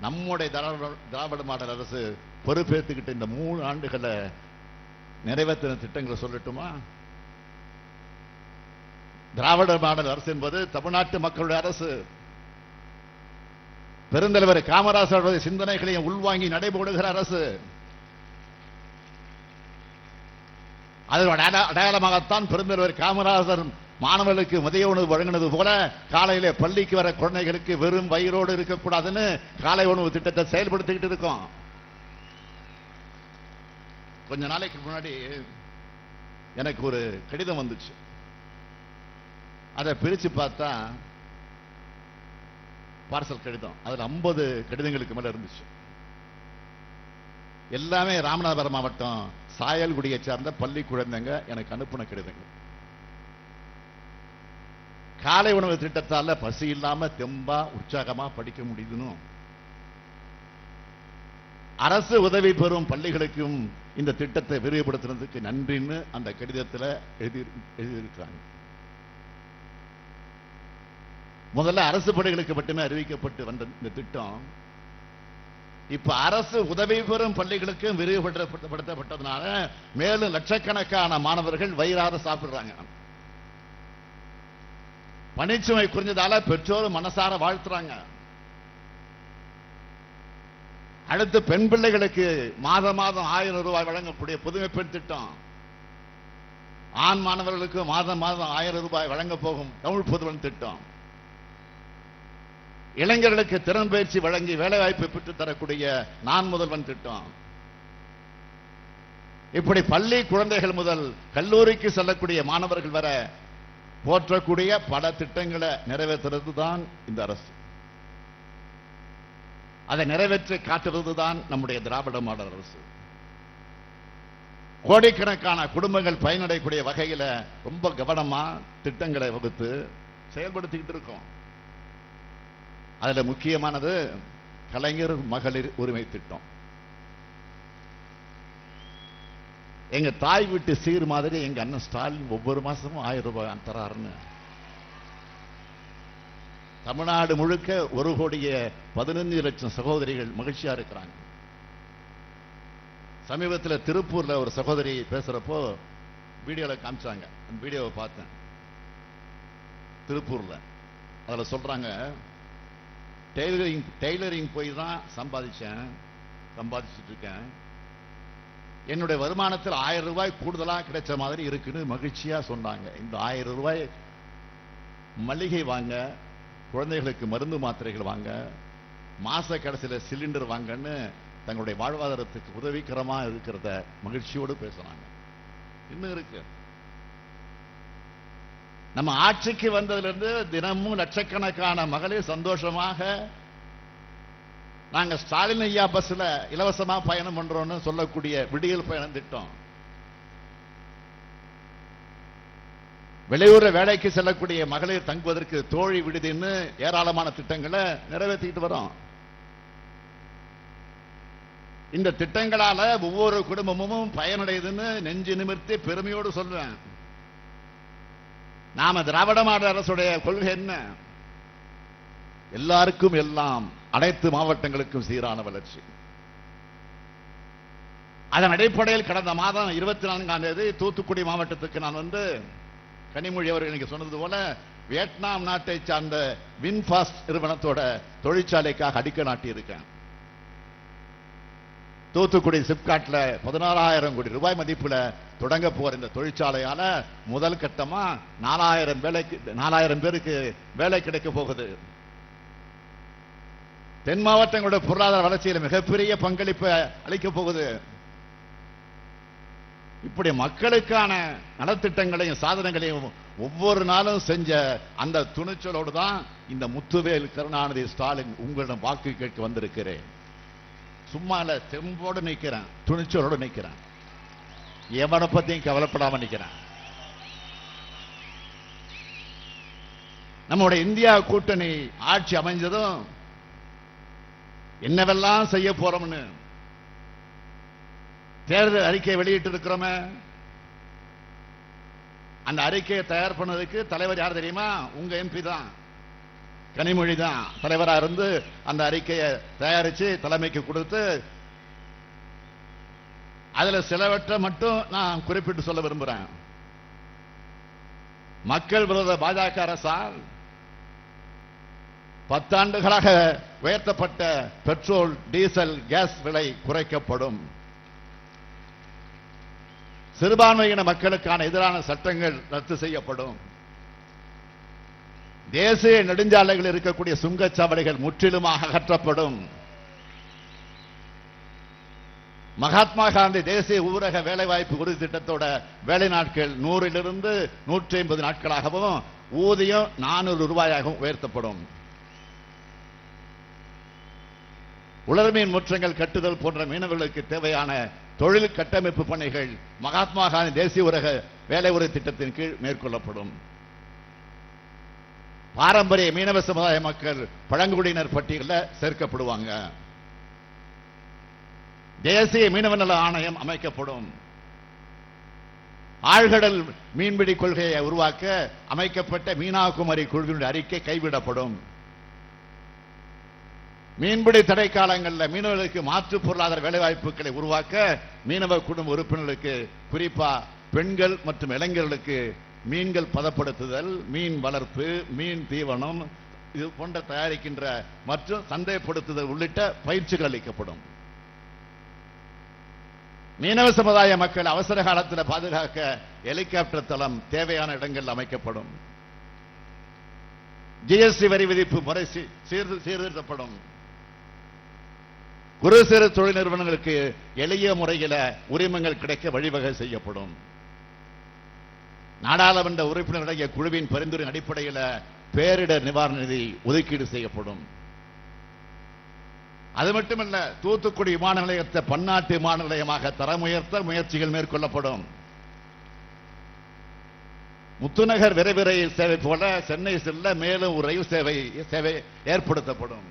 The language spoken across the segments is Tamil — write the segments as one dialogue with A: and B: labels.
A: நம்முடைய திராவிட திராவிட மாடல் அரசு பொறுப்பேற்றுக்கிட்டு இந்த மூணு ஆண்டுகளை நிறைவேற்றின திட்டங்களை சொல்லட்டுமா? திராவிட மாடல் அரசு என்பது தமிழ்நாட்டு மக்களுடைய அரசு. பெருந்தலைவர் காமராசருடைய சிந்தனைகளையும் உள்வாங்கி நடைபோடுகிற அரசு. அதனுடைய அடையாளமாகத்தான் பெருந்தலைவர் காமராசர் மாணவர்களுக்கு மதிய உணவு வழங்கினது போல காலையில பள்ளிக்கு வர குழந்தைகளுக்கு வெறும் வயிறோடு இருக்கக்கூடாதுன்னு காலை உணவு திட்டத்தை செயல்படுத்திக்கிட்டு இருக்கோம். கொஞ்ச நாளைக்கு முன்னாடி எனக்கு ஒரு கடிதம் வந்துச்சு. அதை பிரிச்சு பார்த்தா பார்சல் கடிதம். அதில் ஐம்பது கடிதங்களுக்கு மேலே இருந்துச்சு. எல்லாமே ராமநாதபுரம் மாவட்டம் சாயல்குடியை சார்ந்த பள்ளி குழந்தைங்க எனக்கு அனுப்பின கடிதங்கள். காலை உணவு திட்டத்தால பசி இல்லாம தெம்பா உற்சாகமா படிக்க முடியுதுன்னு. அரசு உதவி பெறும் பள்ளிகளுக்கும் இந்த திட்டத்தை விரிவுபடுத்துறதுக்கு நன்றின்னு அந்த கடிதத்துல எழுதி எழுதியிருக்கிறாங்க. முதல்ல அரசு பள்ளிகளுக்கு மட்டுமே அறிவிக்கப்பட்டு வந்த இந்த திட்டம். இப்ப அரசு உதவி பெறும் பள்ளிகளுக்கும் விரிவுபடுத்தப்பட்டதுனால மேலும் லட்சக்கணக்கான மாணவர்கள் வயிறார சாப்பிடுறாங்க. பணிச்சுமை குறைஞ்சதால பெற்றோர் மனசார வாழ்த்துறாங்க. அடுத்து பெண் பிள்ளைகளுக்கு மாத மாதம் ஆயிரம் ரூபாய் வழங்கக்கூடிய புதுமை பெண் திட்டம். ஆண் மாணவர்களுக்கு மாதம் மாதம் ஆயிரம் ரூபாய் வழங்க போகும் தமிழ் புதுவன் திட்டம். இளைஞர்களுக்கு திறன் பயிற்சி வழங்கி வேலைவாய்ப்பு பெற்றுத் தரக்கூடிய நான் முதல்வன் திட்டம். இப்படி பள்ளி குழந்தைகள் முதல் கல்லூரிக்கு செல்லக்கூடிய மாணவர்கள் வர போற்றக்கூடிய பல திட்டங்களை நிறைவேற்றுறது தான் இந்த அரசு. அதை நிறைவேற்றி காட்டுறது தான் நம்முடைய திராவிட மாடல் அரசு. கோடிக்கணக்கான குடும்பங்கள் பயனடையக்கூடிய வகையில ரொம்ப கவனமா திட்டங்களை வகுத்து செயல்படுத்திக்கிட்டு இருக்கோம். அதுல முக்கியமானது கலைஞர் மகளிர் உரிமை திட்டம். எங்க தாய் வீட்டு சீர் மாதிரி எங்க அண்ணன் ஸ்டாலின் ஒவ்வொரு மாசமும் ஆயிரம் ரூபாய் தராருன்னு. தமிழ்நாடு முழுக்க ஒரு கோடியே பதினஞ்சு லட்சம் சகோதரிகள் மகிழ்ச்சியா இருக்கிறாங்க. சமீபத்தில் திருப்பூர்ல ஒரு சகோதரி பேசுறப்போ வீடியோவில் காமிச்சாங்க. அந்த வீடியோவை பார்த்தேன். திருப்பூர்ல. அதுல சொல்றாங்க டெய்லரிங் டெய்லரிங் போய் தான் சம்பாதிச்சேன் சம்பாதிச்சிட்டு இருக்கேன். என்னுடைய வருமானத்தில் ஆயிரம் ரூபாய் கூடுதலா கிடைச்ச மாதிரி இருக்குன்னு மகிழ்ச்சியா சொன்னாங்க. இந்த ஆயிரம் ரூபாய் மளிகை வாங்க குழந்தைகளுக்கு மருந்து மாத்திரைகள் வாங்க மாச கடைசியில சிலிண்டர் வாங்கன்னு தங்களுடைய வாழ்வாதாரத்துக்கு உதவிகரமா இருக்கிறத மகிழ்ச்சியோடு பேசுறாங்க இன்னும் இருக்கு. நம்ம ஆட்சிக்கு வந்ததுலேருந்து தினமும் லட்சக்கணக்கான மகளிர் சந்தோஷமாக நாங்கள் ஸ்டாலின் ஐயா பஸ்ல இலவசமாக பயணம் பண்றோம்னு சொல்லக்கூடிய விடியல் பயணம் திட்டம். வெளியூர வேலைக்கு செல்லக்கூடிய மகளிர் தங்குவதற்கு தோழி விடுதின்னு ஏராளமான திட்டங்களை நிறைவேற்றிட்டு வரோம். இந்த திட்டங்களால ஒவ்வொரு குடும்பமும் பயனடையுதுன்னு நெஞ்சு நிமிர்த்தி பெருமையோடு சொல்றேன். நாம திராவிட மாடல் அரசுடைய கொள்கை என்ன? எல்லாருக்கும் எல்லாம் அனைத்து மாவட்டங்களுக்கும் சீரான வளர்ச்சி. அதன் அடிப்படையில் கடந்த மாதம் இருபத்தி நான்காம் தேதி தூத்துக்குடி மாவட்டத்துக்கு நான் வந்து கனிமொழி அவர்கள் எனக்கு சொன்னது போல வியட்நாம் நாட்டை சார்ந்த வின்பாஸ்ட் நிறுவனத்தோட தொழிற்சாலைக்காக அடிக்க நாட்டியிருக்கேன். தூத்துக்குடி சிப்காட்ல பதினாறாயிரம் கோடி ரூபாய் மதிப்புல தொடங்க போற இந்த தொழிற்சாலையால முதல் கட்டமா நாலாயிரம் வேலைக்கு நாலாயிரம் பேருக்கு வேலை கிடைக்க போகுது. தென் மாவட்டங்களோட பொருளாதார வளர்ச்சியில் மிகப்பெரிய பங்களிப்பை அளிக்க போகுது. இப்படி மக்களுக்கான நலத்திட்டங்களையும் சாதனைகளையும் ஒவ்வொரு நாளும் செஞ்ச அந்த துணிச்சலோடு தான் இந்த முத்துவேல் கருணாநிதி ஸ்டாலின் உங்களிடம் வாக்கு கேட்க வந்திருக்கிறேன். சும்மா இல்ல தெம்போடு நிற்கிறேன் துணிச்சலோடு நிற்கிறேன் எவனை பத்தியும் கவலைப்படாம நிற்கிறேன் நம்முடைய இந்தியா கூட்டணி ஆட்சி அமைஞ்சதும் என்னவெல்லாம் செய்ய போறோம்னு? தேர்தல் அறிக்கை வெளியிட்டு இருக்கிறோமே அந்த அறிக்கையை தயார் பண்ணதுக்கு தலைவர் யார் தெரியுமா? உங்க எம்பி தான். கனிமொழி தான். தலைவராக இருந்து அந்த அறிக்கையை தயாரிச்சு தலைமைக்கு கொடுத்து அதுல சிலவற்றை மட்டும் நான் குறிப்பிட்டு சொல்ல விரும்புறேன். மக்கள் விரோத பாஜக அரசால் பத்தாண்டுகளாக உயர்த்தப்பட்ட பெட்ரோல் டீசல் கேஸ் விலை குறைக்கப்படும். சிறுபான்மையின மக்களுக்கான எதிரான சட்டங்கள் ரத்து செய்யப்படும். தேசிய நெடுஞ்சாலைகளில் இருக்கக்கூடிய சுங்கச்சாவடிகள் முற்றிலுமாக அகற்றப்படும். மகாத்மா காந்தி தேசிய ஊரக வேலைவாய்ப்பு உறுதி திட்டத்தோட வேலை நாட்கள் நூறிலிருந்து நூற்றி ஐம்பது நாட்களாகவும் ஊதியம் நானூறு ரூபாயாகவும் உயர்த்தப்படும். உலர்மீன் முற்றங்கள் கட்டுதல் போன்ற மீனவர்களுக்கு தேவையான தொழில் கட்டமைப்பு பணிகள் மகாத்மா காந்தி தேசிய உலக வேலை உறுதி திட்டத்தின் கீழ் மேற்கொள்ளப்படும். பாரம்பரிய மீனவ சமுதாய மக்கள் பழங்குடியினர் பட்டியலில் சேர்க்கப்படுவாங்க. தேசிய மீனவ நல ஆணையம் அமைக்கப்படும். ஆழ்கடல் மீன்பிடி கொள்கையை உருவாக்க அமைக்கப்பட்ட மீனாகுமரி குழுவினுடைய அறிக்கை கைவிடப்படும். மீன்பிடி தடை காலங்களில் மீனவர்களுக்கு மாற்று பொருளாதார வேலைவாய்ப்புகளை உருவாக்க மீனவ குடும்ப உறுப்பினர்களுக்கு குறிப்பா பெண்கள் மற்றும் இளைஞர்களுக்கு மீன்கள் பதப்படுத்துதல் மீன் வளர்ப்பு மீன் தீவனம் இது போன்ற தயாரிக்கின்ற மற்றும் சந்தைப்படுத்துதல் உள்ளிட்ட பயிற்சிகள் அளிக்கப்படும். மீனவ சமுதாய மக்கள் அவசர காலத்தில் பாதுகாக்க ஹெலிகாப்டர் தளம் தேவையான இடங்கள் அமைக்கப்படும். ஜிஎஸ்டி வரி விதிப்பு முறை சீர்திருத்தப்படும். குறு சிறு தொழில் நிறுவனங்களுக்கு எளிய முறையில உரிமங்கள் கிடைக்க வழிவகை செய்யப்படும். நாடாளுமன்ற உறுப்பினருடைய குழுவின் பரிந்துரை அடிப்படையில் பேரிடர் நிவாரண நிதி ஒதுக்கீடு செய்யப்படும். அது மட்டுமல்ல தூத்துக்குடி விமான நிலையத்தை பன்னாட்டு விமான நிலையமாக தரம் உயர்த்த முயற்சிகள் மேற்கொள்ளப்படும். முத்துநகர் விரைவு ரயில் சேவை போல சென்னை செல்ல மேலும் ஒரு ரயில் சேவை சேவை ஏற்படுத்தப்படும்.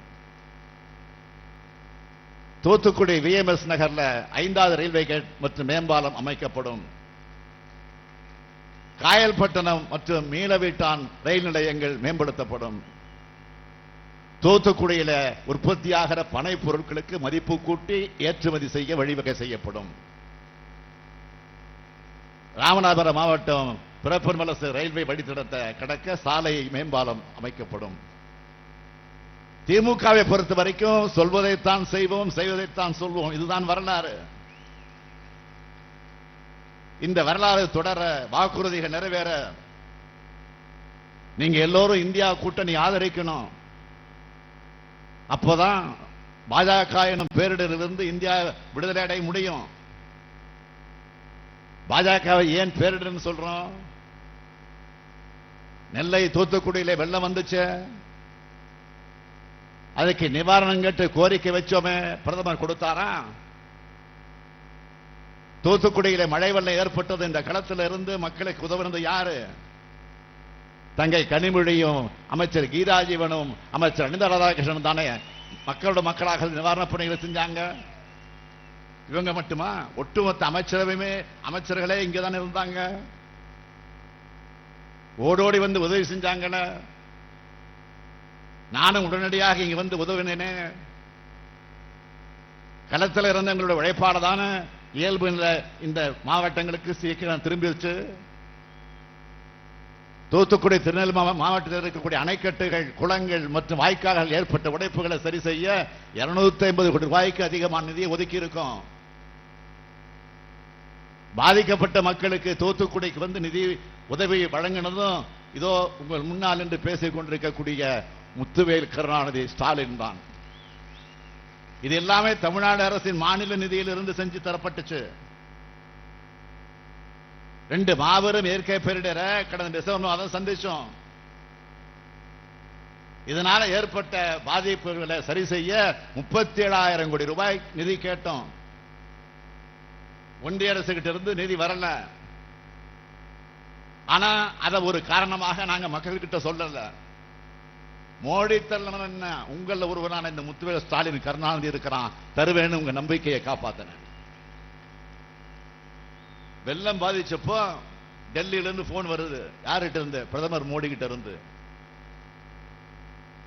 A: தூத்துக்குடி விஎம்எஸ் நகர்ல ஐந்தாவது ரயில்வே கேட் மற்றும் மேம்பாலம் அமைக்கப்படும். காயல்பட்டணம் மற்றும் மீளவீட்டான் ரயில் நிலையங்கள் மேம்படுத்தப்படும். தூத்துக்குடியில உற்பத்தியாகிற பனை பொருட்களுக்கு மதிப்பு கூட்டி ஏற்றுமதி செய்ய வழிவகை செய்யப்படும். ராமநாதபுரம் மாவட்டம் பிறப்பன்மலசு ரயில்வே வழித்தடத்தை கடக்க சாலை மேம்பாலம் அமைக்கப்படும். திமுகவை பொறுத்த வரைக்கும் சொல்வதைத்தான் செய்வோம் செய்வதைத்தான் சொல்வோம். இதுதான் வரலாறு. இந்த வரலாறு தொடர வாக்குறுதிகள் நிறைவேற. நீங்க எல்லோரும் இந்தியா கூட்டணி ஆதரிக்கணும். அப்போதான் பாஜக எனும் பேரிடரிலிருந்து இந்தியா விடுதலை அடைய முடியும். பாஜகவை ஏன் பேரிடர்னு சொல்றோம்? நெல்லை தூத்துக்குடியில வெள்ளம் வந்துச்சு. அதுக்கு நிவாரணம் கேட்டு கோரிக்கை வச்சோமே பிரதமர் கொடுத்தாரா? தூத்துக்குடியில மழை வெள்ளம் ஏற்பட்டது. இந்த களத்தில் இருந்து மக்களுக்கு உதவுனது யாரு? தங்கை கனிமொழியும் அமைச்சர் கீதாஜீவனும் அமைச்சர் அனிதா ராதாகிருஷ்ணன் தானே. மக்களோட மக்களாக நிவாரணப் பணிகளை செஞ்சாங்க. இவங்க மட்டுமா? ஒட்டுமொத்த அமைச்சரவையுமே அமைச்சர்களே இங்க தானே இருந்தாங்க. ஓடோடி வந்து உதவி செஞ்சாங்கன்னு நானும் உடனடியாக இங்க வந்து உதவினேனே. களத்தில் இருந்த இருந்தவங்களோட உழைப்பாளதான இயல்பு இந்த மாவட்டங்களுக்கு சீக்கிரம் திரும்பிடுச்சு. தூத்துக்குடி திருநெல்வேலி மாவட்டத்தில் இருக்கக்கூடிய அணைக்கட்டுகள் குளங்கள் மற்றும் வாய்க்கால்கள் ஏற்பட்ட உடைப்புகளை சரி செய்ய 250 ஐம்பது கோடி ரூபாய்க்கு அதிகமான நிதியை ஒதுக்கி இருக்கோம் பாதிக்கப்பட்ட மக்களுக்கு தூத்துக்குடிக்கு வந்து நிதி உதவி வழங்கினதும் இதோ உங்கள் முன்னால் என்று பேசிக் கொண்டிருக்கக்கூடிய முத்துவேல் கருணாநிதி ஸ்டாலின் தான். இது எல்லாமே தமிழ்நாடு அரசின் மாநில நிதியிலிருந்து செஞ்சு தரப்பட்டுச்சு. ரெண்டு மாபெரும் இயற்கை பேரிடரை கடந்த டிசம்பர் மாதம் சந்திச்சோம். இதனால ஏற்பட்ட பாதிப்புகளை சரி செய்ய முப்பத்தி ஏழாயிரம் கோடி ரூபாய் நிதி கேட்டோம். ஒன்றிய அரசு கிட்ட இருந்து நிதி வரல. ஆனா அதை ஒரு காரணமாக நாங்க மக்கள்கிட்ட சொல்லலை. மோடி என்ன? உங்கள ஒருவரான இந்த முத்துவேல ஸ்டாலின் கருணாநிதி இருக்கிறான். தருவேன்னு உங்க நம்பிக்கையை காப்பாத்தினேன். வெள்ளம் பாதிச்சப்போ டெல்லியில இருந்து போன் வருது. யார்கிட்ட இருந்து? பிரதமர் மோடி கிட்ட இருந்து.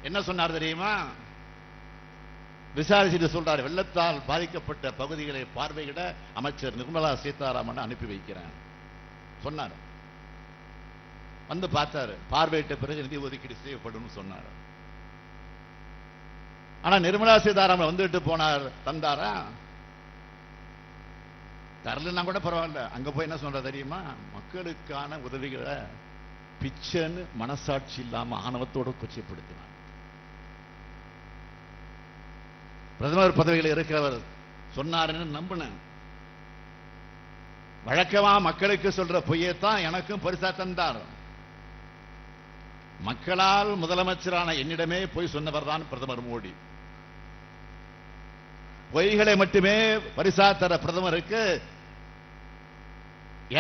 A: என்ன சொன்னார் தெரியுமா? விசாரிச்சுட்டு சொல்றாரு. வெள்ளத்தால் பாதிக்கப்பட்ட பகுதிகளை பார்வையிட அமைச்சர் நிர்மலா சீதாராமன் அனுப்பி வைக்கிறேன். சொன்னார். வந்து பார்த்தாரு. பார்வையிட்ட பிறகு நிதி ஒதுக்கீடு செய்யப்படும் சொன்னார். ஆனா நிர்மலா சீதாராமன் வந்துட்டு போனார் தந்தாரா? தரலன்னா கூட பரவாயில்ல. அங்க போய் என்ன சொல்ற தெரியுமா? மக்களுக்கான உதவிகளை பிச்சைன்னு மனசாட்சி இல்லாம ஆணவத்தோட கொச்சைப்படுத்தினார். பிரதமர் பதவியில் இருக்கிறவர் சொன்னாருன்னு நம்பினேன். வழக்கமா மக்களுக்கு சொல்ற பொய்யத்தான் எனக்கும் பரிசா தந்தார். மக்களால் முதலமைச்சரான என்னிடமே பொய் சொன்னவர் தான் பிரதமர் மோடி. பொய்களை மட்டுமே பரிசா தர பிரதமருக்கு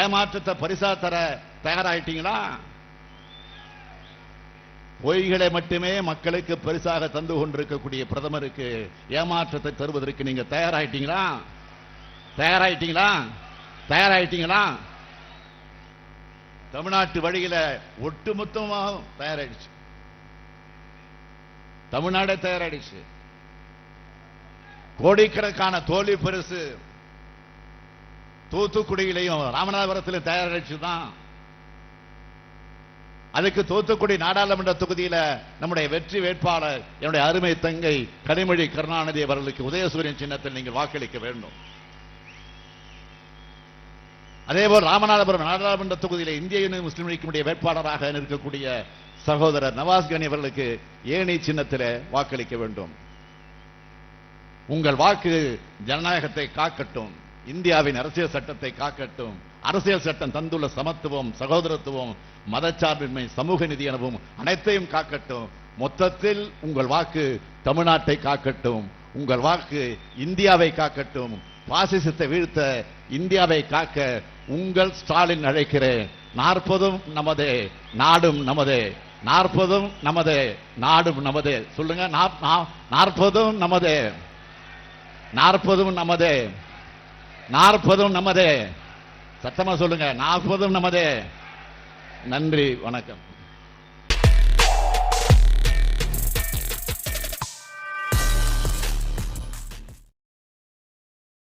A: ஏமாற்றத்தை பரிசா தர தயாராயிட்டீங்களா? பொய்களை மட்டுமே மக்களுக்கு பரிசாக தந்து கொண்டிருக்கக்கூடிய பிரதமருக்கு ஏமாற்றத்தை தருவதற்கு நீங்க தயாராயிட்டீங்களா? தயாராயிட்டீங்களா? தயாராயிட்டீங்களா? தமிழ்நாட்டு வழியில ஒட்டுமொத்தமாக தயாராயிடுச்சு. தமிழ்நாடே தயாராயிடுச்சு. கோடிக்கணக்கான தோல்வி பரிசு தூத்துக்குடியிலையும் ராமநாதபுரத்திலும் தயாராயிடுச்சு தான் அதுக்கு தூத்துக்குடி நாடாளுமன்ற தொகுதியில நம்முடைய வெற்றி வேட்பாளர் என்னுடைய அருமை தங்கை கனிமொழி கருணாநிதி அவர்களுக்கு உதயசூரியன் சின்னத்தில் நீங்கள் வாக்களிக்க வேண்டும். அதேபோல் ராமநாதபுரம் நாடாளுமன்ற தொகுதியில் இந்திய யூனியன் முஸ்லீம் லீக்கினுடைய வேட்பாளராக இருக்கக்கூடிய சகோதரர் நவாஸ் கனி அவர்களுக்கு ஏணி சின்னத்தில் வாக்களிக்க வேண்டும். உங்கள் வாக்கு ஜனநாயகத்தை காக்கட்டும் இந்தியாவின் அரசியல் சட்டத்தை காக்கட்டும் அரசியல் சட்டம் தந்துள்ள சமத்துவம் சகோதரத்துவம் மதச்சார்பின்மை சமூக நிதி எனவும் அனைத்தையும் காக்கட்டும். மொத்தத்தில் உங்கள் வாக்கு தமிழ்நாட்டை காக்கட்டும் உங்கள் வாக்கு இந்தியாவை காக்கட்டும். பாசிசத்தை வீழ்த்த இந்தியாவை காக்க உங்கள் ஸ்டாலின் அழைக்கிறேன். நாற்பதும் நமதே நாடும் நமதே. நாற்பதும் நமதே நாடும் நமதே. சொல்லுங்க நா- நாற்பதும் நமதே. நாற்பதும் நமதே. நாற்பதும் நமதே. சத்தமா சொல்லுங்க நாற்பதும் நமதே. நன்றி வணக்கம்.